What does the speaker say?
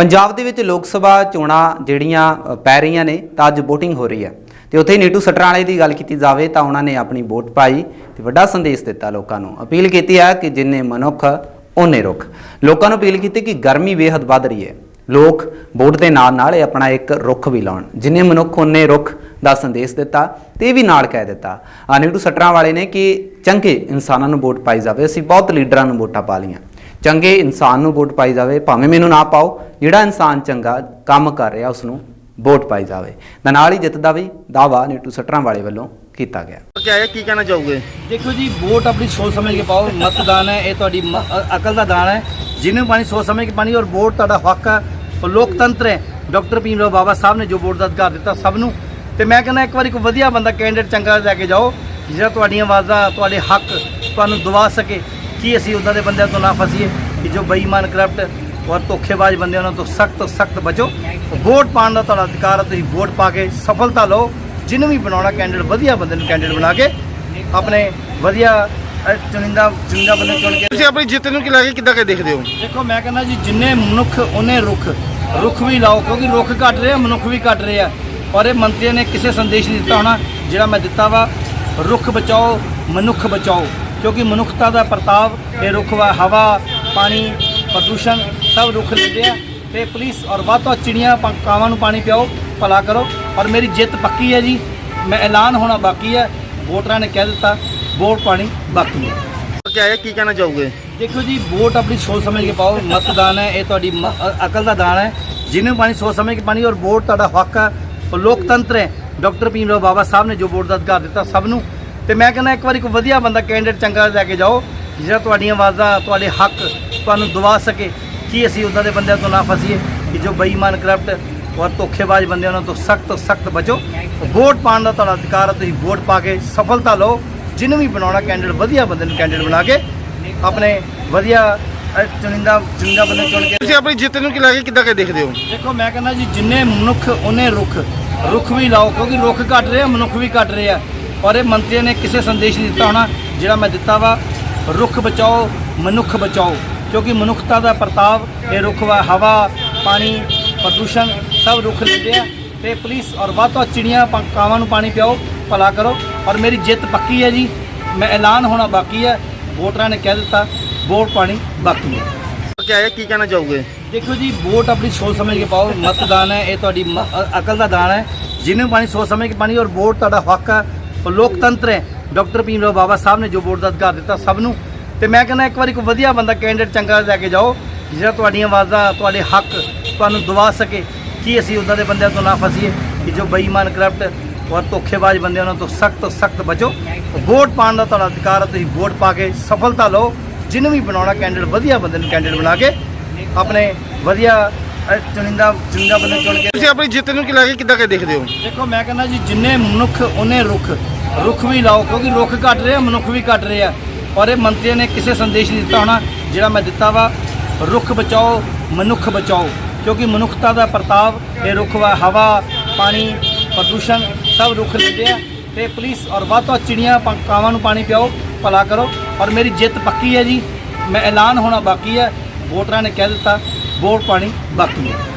ਪੰਜਾਬ ਦੇ ਵਿੱਚ ਲੋਕ ਸਭਾ ਚੋਣਾਂ ਜਿਹੜੀਆਂ ਪੈ ਰਹੀਆਂ ਨੇ, ਤਾਂ ਅੱਜ VOTING ਹੋ ਰਹੀ ਹੈ। ਤੇ ਉੱਥੇ ਨੀਟੂ ਸਟਰਾਂ ਵਾਲੇ ਦੀ ਗੱਲ ਕੀਤੀ ਜਾਵੇ ਤਾਂ ਉਹਨਾਂ ਨੇ ਆਪਣੀ ਵੋਟ ਪਾਈ ਤੇ ਵੱਡਾ ਸੰਦੇਸ਼ ਦਿੱਤਾ ਲੋਕਾਂ ਨੂੰ। ਅਪੀਲ ਕੀਤੀ ਹੈ ਕਿ ਜਿੰਨੇ ਮਨੁੱਖ, ਉਹਨੇ ਰੁੱਖ। ਲੋਕਾਂ ਨੂੰ ਅਪੀਲ ਕੀਤੀ ਕਿ ਗਰਮੀ ਬੇਹੱਦ ਵੱਧ ਰਹੀ ਹੈ। ਲੋਕ ਵੋਟ ਦੇ ਨਾਲ ਨਾਲ ਇਹ ਆਪਣਾ ਇੱਕ ਰੁੱਖ ਵੀ ਲਾਉਣ। ਜਿੰਨੇ ਮਨੁੱਖ, ਉਹਨੇ ਰੁੱਖ ਦਾ ਸੰਦੇਸ਼ ਦਿੱਤਾ ਤੇ ਇਹ ਵੀ ਨਾਲ ਕਹਿ ਦਿੱਤਾ। ਆ ਨੀਟੂ ਸਟਰਾਂ ਵਾਲੇ ਨੇ ਕਿ ਚੰਗੇ ਇਨਸਾਨਾਂ ਨੂੰ ਵੋਟ ਪਾਈ ਜਾਵੇ। ਅਸੀਂ ਬਹੁਤ ਲੀਡਰਾਂ ਨੂੰ ਵੋਟਾਂ ਪਾ ਲਈਆਂ। ਚੰਗੇ ਇਨਸਾਨ ਨੂੰ ਵੋਟ ਪਾਈ ਜਾਵੇ ਭਾਵੇਂ ਮੈਨੂੰ ਨਾ ਪਾਓ ਜਿਹੜਾ ਇਨਸਾਨ ਚੰਗਾ ਕੰਮ ਕਰ ਰਿਹਾ ਉਸ ਨੂੰ ਵੋਟ ਪਾਈ ਜਾਵੇ। ਤਾਂ ਨਾਲ ਹੀ ਜਿੱਤ ਦਾ ਵੀ ਦਾਵਾ ਨੀਟੂ ਸਟਰਾਂ ਵਾਲੇ ਵੱਲੋਂ ਕੀਤਾ ਗਿਆ। ਕਿਆ ਹੈ ਕੀ ਕਹਿਣਾ ਚਾਹੋਗੇ? ਦੇਖੋ ਜੀ ਵੋਟ ਆਪਣੀ ਸੋਚ ਸਮਝ ਕੇ ਪਾਓ ਮਤਦਾਨ ਹੈ ਇਹ ਤੁਹਾਡੀ ਅਕਲ ਦਾ ਦਾਨ ਹੈ। ਜਿਹਨੂੰ ਪਾਣੀ ਸੋਚ ਸਮਝ ਕੇ ਪਾਣੀ ਔਰ ਵੋਟ ਤੁਹਾਡਾ ਹੱਕ ਹੈ ਉਹ ਲੋਕਤੰਤਰ ਹੈ। ਡਾਕਟਰ ਭੀਮ ਰਾਓ ਬਾਬਾ ਸਾਹਿਬ ਨੇ ਜੋ ਵੋਟ ਦਾ ਅਧਿਕਾਰ ਦਿੱਤਾ ਸਭ ਨੂੰ। ਤੇ ਮੈਂ ਕਹਿੰਦਾ ਇੱਕ ਵਾਰੀ ਕੋਈ ਵਧੀਆ ਬੰਦਾ ਕੈਂਡੀਡੇਟ ਚੰਗਾ ਲੈ ਕੇ ਜਾਓ ਜਿਹੜਾ ਤੁਹਾਡੀਆਂ ਆਵਾਜ਼ਾਂ ਤੁਹਾਡੇ ਹੱਕ ਤੁਹਾਨੂੰ ਦਵਾ ਸਕੇ। ਕੀ ਅਸੀਂ ਉਦਾਂ ਦੇ ਬੰਦਿਆਂ ਤੋਂ ਨਾ ਫਸੀਏ ਕਿ ਜੋ ਬੇਈਮਾਨ ਕਰਪਟ ਔਰ ਧੋਖੇਬਾਜ਼ ਬੰਦੇ ਉਹਨਾਂ ਤੋਂ ਸਖਤ ਤੋਂ ਸਖਤ ਬਚੋ। ਵੋਟ ਪਾਉਣ ਦਾ ਤੁਹਾਡਾ ਅਧਿਕਾਰ ਹੈ ਤੁਸੀਂ ਵੋਟ ਪਾ ਕੇ ਸਫਲਤਾ ਲਓ। ਜਿਹਨੂੰ ਵੀ ਬਣਾਉਣਾ ਕੈਂਡੀਡੇਟ ਵਧੀਆ ਬੰਦੇ ਨੂੰ ਕੈਂਡੀਡੇਟ ਬਣਾ ਕੇ ਆਪਣੇ ਵਧੀਆ ਚੁਣਿੰਦਾ ਚੁਣਿੰਦਾ ਬੰਦੇ ਚੁਣ ਕੇ ਤੁਸੀਂ ਆਪਣੀ ਜਿੱਤ ਨੂੰ ਕਿ ਲੈ ਕੇ ਕਿੱਦਾਂ ਕਿ ਦੇਖਦੇ ਹੋ? ਦੇਖੋ ਮੈਂ ਕਹਿੰਦਾ ਜੀ ਜਿੰਨੇ ਮਨੁੱਖ ਉਹਨੇ ਰੁੱਖ। ਰੁੱਖ ਵੀ ਲਾਓ ਕਿਉਂਕਿ ਰੁੱਖ ਘਟ ਰਹੇ ਆ ਮਨੁੱਖ ਵੀ ਘਟ ਰਹੇ। ਆ ਔਰ ਇਹ ਮੰਤਰੀਆਂ ਨੇ ਕਿਸੇ ਸੰਦੇਸ਼ ਨਹੀਂ ਦਿੱਤਾ ਹੋਣਾ ਜਿਹੜਾ ਮੈਂ ਦਿੱਤਾ ਵਾ। ਰੁੱਖ ਬਚਾਓ ਮਨੁੱਖ ਬਚਾਓ। ਕਿਉਂਕਿ ਮਨੁੱਖਤਾ ਦਾ ਪ੍ਰਤਾਪ ਇਹ ਰੁੱਖ ਵਾ ਹਵਾ ਪਾਣੀ ਪ੍ਰਦੂਸ਼ਣ ਸਭ ਰੁੱਖ ਲੈਂਦੇ ਆ। ਤੇ ਪੁਲਿਸ ਔਰ ਵੱਧ ਤੋਂ ਵੱਧ ਚਿੜੀਆਂ ਕਾਵਾਂ ਨੂੰ ਪਾਣੀ ਪਿਆਓ ਭਲਾ ਕਰੋ। ਔਰ ਮੇਰੀ ਜਿੱਤ ਪੱਕੀ ਹੈ ਜੀ। ਮੈਂ ਐਲਾਨ ਹੋਣਾ ਬਾਕੀ ਹੈ। ਵੋਟਰਾਂ ਨੇ ਕਹਿ ਦਿੱਤਾ ਵੋਟ ਪਾਣੀ ਬਾਕੀ ਹੈ। ਕਿਆ ਹੈ? ਕੀ ਕਹਿਣਾ ਚਾਹੋਗੇ? ਦੇਖੋ ਜੀ ਵੋਟ ਆਪਣੀ ਸੋਚ ਸਮਝ ਕੇ ਪਾਓ। ਮਤਦਾਨ ਹੈ ਇਹ ਤੁਹਾਡੀ ਅਕਲ ਦਾ ਦਾਨ ਹੈ। ਜਿਹਨੂੰ ਪਾਣੀ ਸੋਚ ਸਮਝ ਕੇ ਪਾਣੀ ਔਰ ਵੋਟ ਤੁਹਾਡਾ ਹੱਕ ਹੈ। ਲੋਕਤੰਤਰ ਹੈ। ਡਾਕਟਰ ਭੀਮ ਰਾਓ ਬਾਬਾ ਸਾਹਿਬ ਨੇ ਜੋ ਵੋਟ ਦਾ ਅਧਿਕਾਰ ਦਿੱਤਾ ਸਭ ਨੂੰ। ਤੇ ਮੈਂ ਕਹਿੰਦਾ ਇੱਕ ਵਾਰੀ ਕੋਈ ਵਧੀਆ ਬੰਦਾ ਕੈਂਡੀਡੇਟ ਚੰਗਾ ਲੈ ਕੇ ਜਾਓ ਜਿਹੜਾ ਤੁਹਾਡੀਆਂ ਆਵਾਜ਼ਾਂ ਤੁਹਾਡੇ ਹੱਕ ਤੁਹਾਨੂੰ ਦਵਾ ਸਕੇ ਕੀ ਅਸੀਂ ਉਦਾਂ ਦੇ ਬੰਦਿਆਂ ਤੋਂ ਨਾ ਫਸੀਏ ਕਿ ਜੋ ਬੇਈਮਾਨ ਕਰਪਟ ਔਰ ਧੋਖੇਬਾਜ਼ ਬੰਦੇ ਉਹਨਾਂ ਤੋਂ ਸਖਤ ਤੋਂ ਸਖਤ ਬਚੋ। ਵੋਟ ਪਾਉਣ ਦਾ ਤੁਹਾਡਾ ਅਧਿਕਾਰ ਹੈ ਤੁਸੀਂ ਵੋਟ ਪਾ ਕੇ ਸਫਲਤਾ ਲਓ। ਜਿਹਨੂੰ ਵੀ ਬਣਾਉਣਾ ਕੈਂਡੀਡੇਟ ਵਧੀਆ ਬੰਦੇ ਨੂੰ ਕੈਂਡੀਡੇਟ ਬਣਾ ਕੇ ਆਪਣੇ ਵਧੀਆ ਚੁਣਿੰਦਾ ਚੁਣਿੰਦਾ ਬੰਦੇ ਚੁਣ ਕੇ। ਤੁਸੀਂ ਆਪਣੀ ਜਿੱਤ ਨੂੰ ਕਿ ਲੈ ਕੇ ਕਿੱਦਾਂ ਕਿ ਦੇਖਦੇ ਹੋ? ਦੇਖੋ ਮੈਂ ਕਹਿੰਦਾ ਜੀ ਜਿੰਨੇ ਮਨੁੱਖ ਉਹਨੇ ਰੁੱਖ ਰੁੱਖ ਵੀ ਲਾਓ ਕਿਉਂਕਿ ਰੁੱਖ ਘਟ ਰਹੇ ਆ ਮਨੁੱਖ ਵੀ ਘਟ ਰਹੇ ਆ। ਔਰ ਇਹ ਮੰਤਰੀਆਂ ਨੇ ਕਿਸੇ ਸੰਦੇਸ਼ ਨਹੀਂ ਦਿੱਤਾ ਹੋਣਾ ਜਿਹੜਾ ਮੈਂ ਦਿੱਤਾ ਵਾ ਰੁੱਖ ਬਚਾਓ ਮਨੁੱਖ ਬਚਾਓ ਕਿਉਂਕਿ ਮਨੁੱਖਤਾ ਦਾ ਪ੍ਰਤਾਪ ਇਹ ਰੁੱਖ ਵਾ ਹਵਾ ਪਾਣੀ ਪ੍ਰਦੂਸ਼ਣ ਸਭ ਰੁੱਖ ਲੈਂਦੇ ਆ। ਤੇ ਪੁਲਿਸ ਔਰ ਵੱਧ ਤੋਂ ਵੱਧ ਚਿੜੀਆਂ ਕਾਵਾਂ ਨੂੰ ਪਾਣੀ ਪਿਆਓ ਭਲਾ ਕਰੋ। ਔਰ ਮੇਰੀ ਜਿੱਤ ਪੱਕੀ ਹੈ ਜੀ। ਮੈਂ ਐਲਾਨ ਹੋਣਾ ਬਾਕੀ ਹੈ। ਵੋਟਰਾਂ ਨੇ ਕਹਿ ਦਿੱਤਾ ਵੋਟ ਪਾਣੀ ਬਾਕੀ ਹੈ। ਕਿਆ ਹੈ ਕੀ ਕਹਿਣਾ ਚਾਹੋਗੇ? ਦੇਖੋ ਜੀ ਵੋਟ ਆਪਣੀ ਸੋਚ ਸਮਝ ਕੇ ਪਾਓ। ਮਤਦਾਨ ਹੈ ਇਹ ਤੁਹਾਡੀ ਅਕਲ ਦਾ ਦਾਨ ਹੈ। ਜਿਹਨੂੰ ਪਾਣੀ ਸੋਚ ਸਮਝ ਕੇ ਪਾਣੀ ਔਰ ਵੋਟ ਤੁਹਾਡਾ ਹੱਕ ਹੈ ਉਹ ਲੋਕਤੰਤਰ ਹੈ। ਡਾਕਟਰ ਭੀਮ ਰਾਓ ਬਾਬਾ ਸਾਹਿਬ ਨੇ ਜੋ ਵੋਟ ਦਾ ਅਧਿਕਾਰ ਦਿੱਤਾ ਸਭ ਨੂੰ। ਤੇ ਮੈਂ ਕਹਿੰਦਾ ਇੱਕ ਵਾਰੀ ਕੋਈ ਵਧੀਆ ਬੰਦਾ ਕੈਂਡੀਡੇਟ ਚੰਗਾ ਲੈ ਕੇ ਜਾਓ, ਜਿਹੜਾ ਤੁਹਾਡੀਆਂ ਆਵਾਜ਼ਾਂ, ਤੁਹਾਡੇ ਹੱਕ ਤੁਹਾਨੂੰ ਦਵਾ ਸਕੇ, ਕੀ ਅਸੀਂ ਉਦਾਂ ਦੇ ਬੰਦਿਆਂ ਤੋਂ ਨਾ ਫਸੀਏ, ਕਿ ਜੋ ਬੇਈਮਾਨ ਕਰਪਟ ਔਰ ਧੋਖੇਬਾਜ਼ ਬੰਦੇ ਉਹਨਾਂ ਤੋਂ ਸਖਤ ਤੋਂ ਸਖਤ ਬਚੋ। ਵੋਟ ਪਾਉਣ ਦਾ ਤੁਹਾਡਾ ਅਧਿਕਾਰ ਹੈ ਤੁਸੀਂ ਵੋਟ ਪਾ ਕੇ ਸਫਲਤਾ ਲਓ। ਜਿਹਨੂੰ ਵੀ ਬਣਾਉਣਾ ਕੈਂਡੀਡੇਟ ਵਧੀਆ ਬੰਦੇ ਨੂੰ ਕੈਂਡੀਡੇਟ ਬਣਾ ਕੇ, ਆਪਣੇ ਵਧੀਆ ਚੁਣਿੰਦਾ ਚੁਣਿੰਦਾ ਬੰਦੇ ਚੁਣ ਕੇ ਤੁਸੀਂ ਆਪਣੀ ਜਿੱਤ ਨੂੰ ਕਿ ਲੈ ਕੇ ਕਿੱਦਾਂ ਕਿ ਦੇਖਦੇ ਹੋ? ਦੇਖੋ ਮੈਂ ਕਹਿੰਦਾ ਜੀ ਜਿੰਨੇ ਮਨੁੱਖ ਉਹਨੇ ਰੁੱਖ। ਰੁੱਖ ਵੀ ਲਾਓ ਕਿਉਂਕਿ ਰੁੱਖ ਘਟ ਰਹੇ ਆ ਮਨੁੱਖ ਵੀ ਘਟ ਰਹੇ ਆ। ਔਰ ਇਹ ਮੰਤਰੀਆਂ ਨੇ ਕਿਸੇ ਸੰਦੇਸ਼ ਨਹੀਂ ਦਿੱਤਾ ਹੋਣਾ ਜਿਹੜਾ ਮੈਂ ਦਿੱਤਾ ਵਾ ਰੁੱਖ ਬਚਾਓ ਮਨੁੱਖ ਬਚਾਓ। ਕਿਉਂਕਿ ਮਨੁੱਖਤਾ ਦਾ ਪ੍ਰਤਾਪ ਇਹ ਰੁੱਖ ਵਾ ਹਵਾ ਪਾਣੀ ਪ੍ਰਦੂਸ਼ਣ ਸਭ ਰੁੱਖ ਲੈਂਦੇ ਆ। ਤੇ ਪੁਲਿਸ ਔਰ ਵੱਧ ਤੋਂ ਚਿੜੀਆਂ ਕਾਵਾਂ ਨੂੰ ਪਾਣੀ ਪਿਆਓ ਭਲਾ ਕਰੋ। ਔਰ ਮੇਰੀ ਜਿੱਤ ਪੱਕੀ ਹੈ ਜੀ। ਮੈਂ ਐਲਾਨ ਹੋਣਾ ਬਾਕੀ ਹੈ। ਵੋਟਰਾਂ ਨੇ ਕਹਿ ਦਿੱਤਾ। ਵੋਟ ਪਾਣੀ ਬਾਕੀ ਹੈ